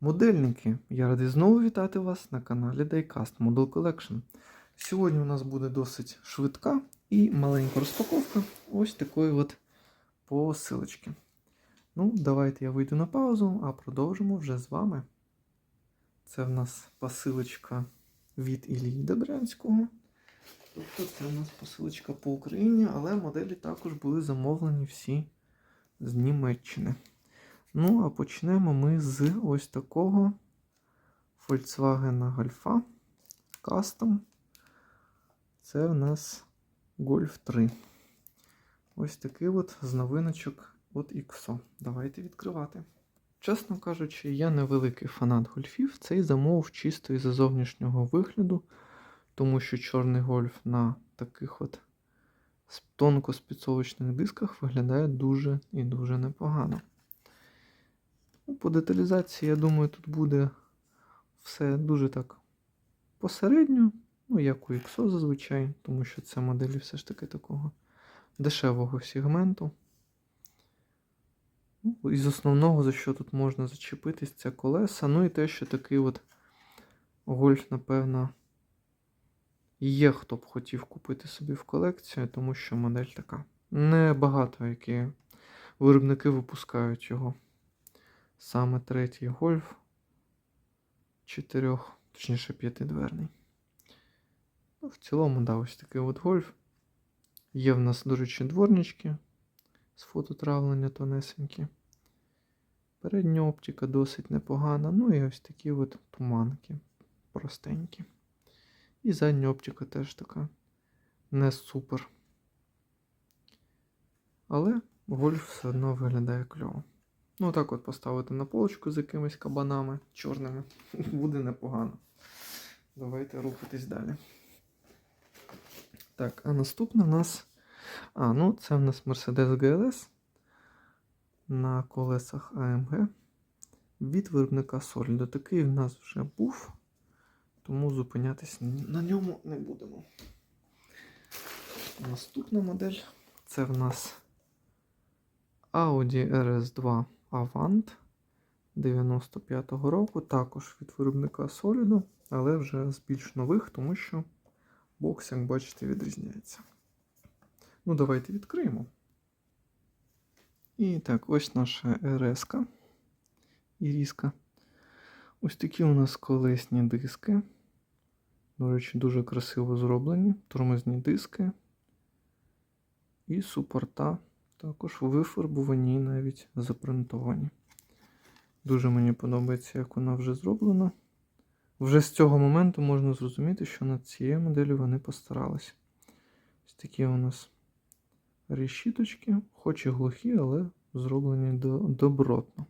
Модельники, я радий знову вітати вас на каналі Diecast Model Collection. Сьогодні у нас буде досить швидка і маленька розпаковка ось такої от посилочки. Ну, давайте я вийду на паузу, а продовжимо вже з вами. Це в нас посилочка від Ілії Добрянського. Тобто це у нас посилочка по Україні, але моделі також були замовлені всі з Німеччини. Ну, а почнемо ми з ось такого Volkswagen Golf Custom. Це в нас Golf 3. Ось такий от з новиночок від XO. Давайте відкривати. Чесно кажучи, я не великий фанат гольфів. Цей замов чисто із зовнішнього вигляду, тому що чорний гольф на таких от тонко спецовочних дисках виглядає дуже і дуже непогано. Ну, По деталізації, я думаю, тут буде все дуже так посередньо, ну, як у XO зазвичай, тому що це моделі все ж таки такого дешевого сегменту. Ну, Із основного, за що тут можна зачепитись, це колеса. Ну і те, що такий от гольф, напевно, є, хто б хотів купити собі в колекцію, тому що модель така. Небагато, які виробники випускають його. Саме третій гольф чотирьох, точніше п'ятидверний. Ну, в цілому, да, ось такий от гольф. Є в нас, до речі, дворнички з фототравлення тонесенькі. Передня оптика досить непогана. Ну і ось такі от туманки простенькі. І задня оптика теж така не супер. Але гольф все одно виглядає кльово. Ну, так от поставити на полочку з якимись кабанами чорними буде непогано. Давайте рухатись далі. Так, а наступна в нас. А, ну, це в нас Mercedes GLS на колесах AMG від виробника Solido. Такий в нас вже був, тому зупинятись на ньому не будемо. Наступна модель це в нас Audi RS2 Avant 95-го року, також від виробника Solido, але вже з більш нових, тому що бокс, як бачите, відрізняється. Ну, давайте відкриємо. І так, ось наша РС. Іріска. Ось такі у нас колесні диски. До речі, дуже красиво зроблені. Тормозні диски. І супорта також вифарбовані і навіть запринтовані. Дуже мені подобається, як вона вже зроблена. Вже з цього моменту можна зрозуміти, що над цією моделлю вони постаралися. Ось такі у нас решіточки, хоч і глухі, але зроблені добротно.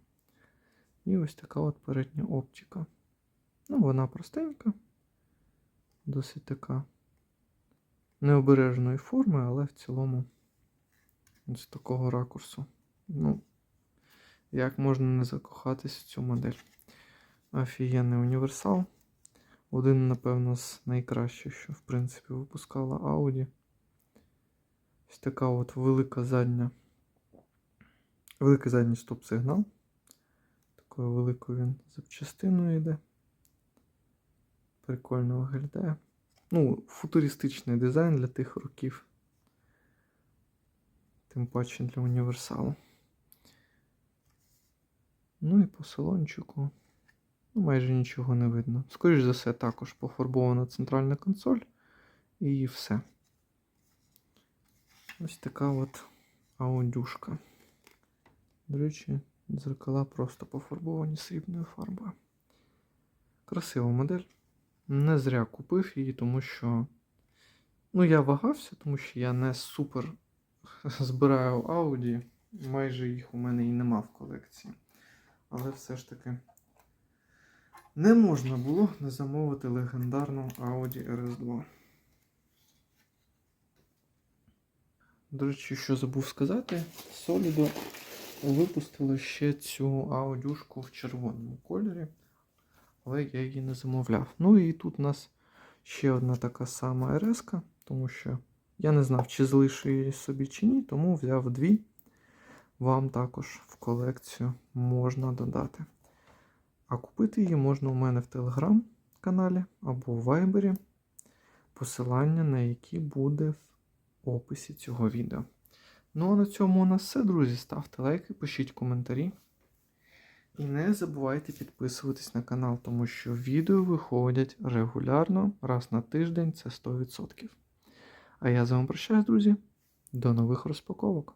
І ось така от передня оптика. Ну, вона простенька, досить така необережної форми, але в цілому з такого ракурсу. Ну, як можна не закохатись в цю модель? Офігенний універсал. Один, напевно, з найкращих, що, в принципі, випускала Audi. Ось така от велика задня. Великий задній стоп-сигнал. Такою великою він запчастиною йде. Прикольно виглядає. Ну, футуристичний дизайн для тих років. Тим паче для універсалу. Ну і по салончику. Ну, майже нічого не видно. Скоріше за все, також пофарбована центральна консоль. І все. Ось така от аудюшка. До речі, дзеркала просто пофарбовані срібною фарбою. Красива модель. Не зря купив її, тому що. Ну, я вагався, тому що я не супер збираю Audi. Майже їх у мене і нема в колекції. Але все ж таки не можна було не замовити легендарну Audi RS2. До речі, що забув сказати, Solido випустила ще цю аудюшку в червоному кольорі, але я її не замовляв. Ну і тут у нас ще одна така сама РС, тому що я не знав, чи залишу її собі чи ні, тому взяв дві. Вам також в колекцію можна додати. А купити її можна у мене в телеграм-каналі або в вайбері, посилання на які буде в описі цього відео. Ну а на цьому у нас все, друзі. Ставте лайки, пишіть коментарі. І не забувайте підписуватись на канал, тому що відео виходять регулярно, раз на тиждень це 100%. А я з вами прощаюсь, друзі. До нових розпаковок.